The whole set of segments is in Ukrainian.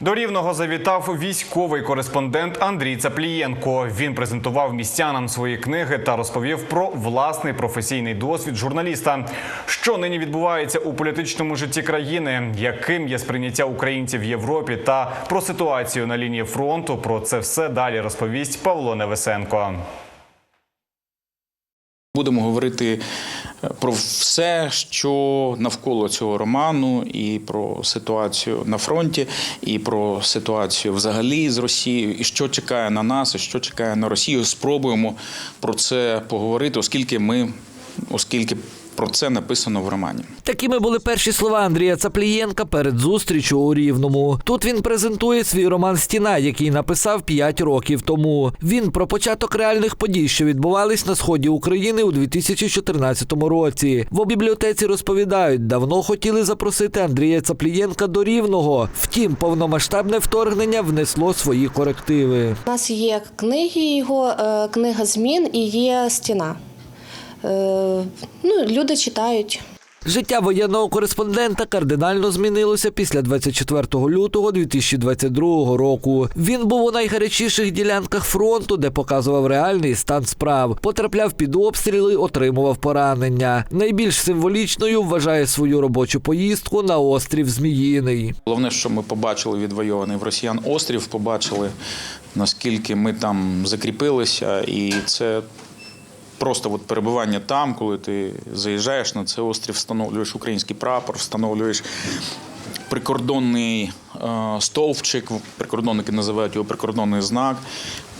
До рівного завітав військовий кореспондент Андрій Цаплієнко. Він презентував містянам свої книги та розповів про власний професійний досвід журналіста. Що нині відбувається у політичному житті країни, яким є сприйняття українців в Європі та про ситуацію на лінії фронту. Про це все далі розповість Павло Невесенко. Будемо говорити е, про все, що навколо цього роману, і про ситуацію на фронті, і про ситуацію взагалі з Росією, і що чекає на нас, і що чекає на Росію. Спробуємо про це поговорити, оскільки ми, оскільки про це написано в романі. Такими були перші слова Андрія Цаплієнка перед зустрічю у Рівному. Тут він презентує свій роман Стіна, який написав 5 років тому. Він про початок реальних подій, що відбувались на сході України у 2014 році. В бібліотеці розповідають, давно хотіли запросити Андрія Цаплієнка до Рівного. Втім, повномасштабне вторгнення внесло свої корективи. У нас є книги його, е, книга змін і є стіна. Е, Ну, люди читають. Життя воєнного кореспондента кардинально змінилося після 24 лютого 2022 року. Він був у найгарячіших ділянках фронту, де показував реальний стан справ. Потрапляв під обстріли, отримував поранення. Найбільш символічною вважає свою робочу поїздку на острів Зміїний. Головне, що ми побачили відвойований в росіян острів, побачили наскільки ми там закріпилися, і це просто от перебування там, коли ти заїжджаєш на цей острів, встановлюєш український прапор, встановлюєш. Прикордонний е, стовпчик, прикордонники називають його прикордонний знак,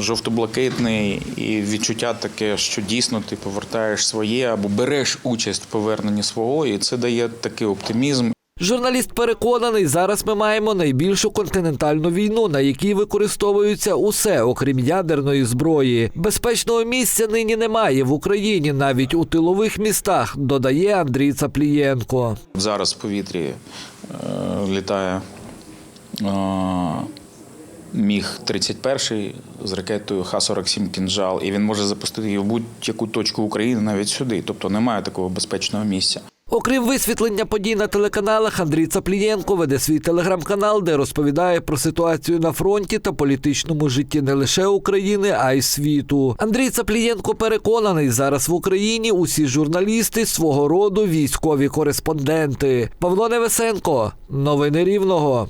жовто-блакитний, і відчуття таке, що дійсно ти повертаєш своє або береш участь в поверненні свого, і це дає такий оптимізм. Журналіст переконаний, зараз ми маємо найбільшу континентальну війну, на якій використовується усе, окрім ядерної зброї. Безпечного місця нині немає в Україні, навіть у тилових містах, додає Андрій Цаплієнко. Зараз в повітрі е, літає е, міг 31 з ракетою Х-47 «Кінжал», і він може запустити її в будь-яку точку України, навіть сюди. Тобто немає такого безпечного місця. Окрім висвітлення подій на телеканалах, Андрій Цаплієнко веде свій телеграм-канал, де розповідає про ситуацію на фронті та політичному житті не лише України, а й світу. Андрій Цаплієнко переконаний, зараз в Україні усі журналісти свого роду військові кореспонденти. Павло Невесенко, новини Рівного.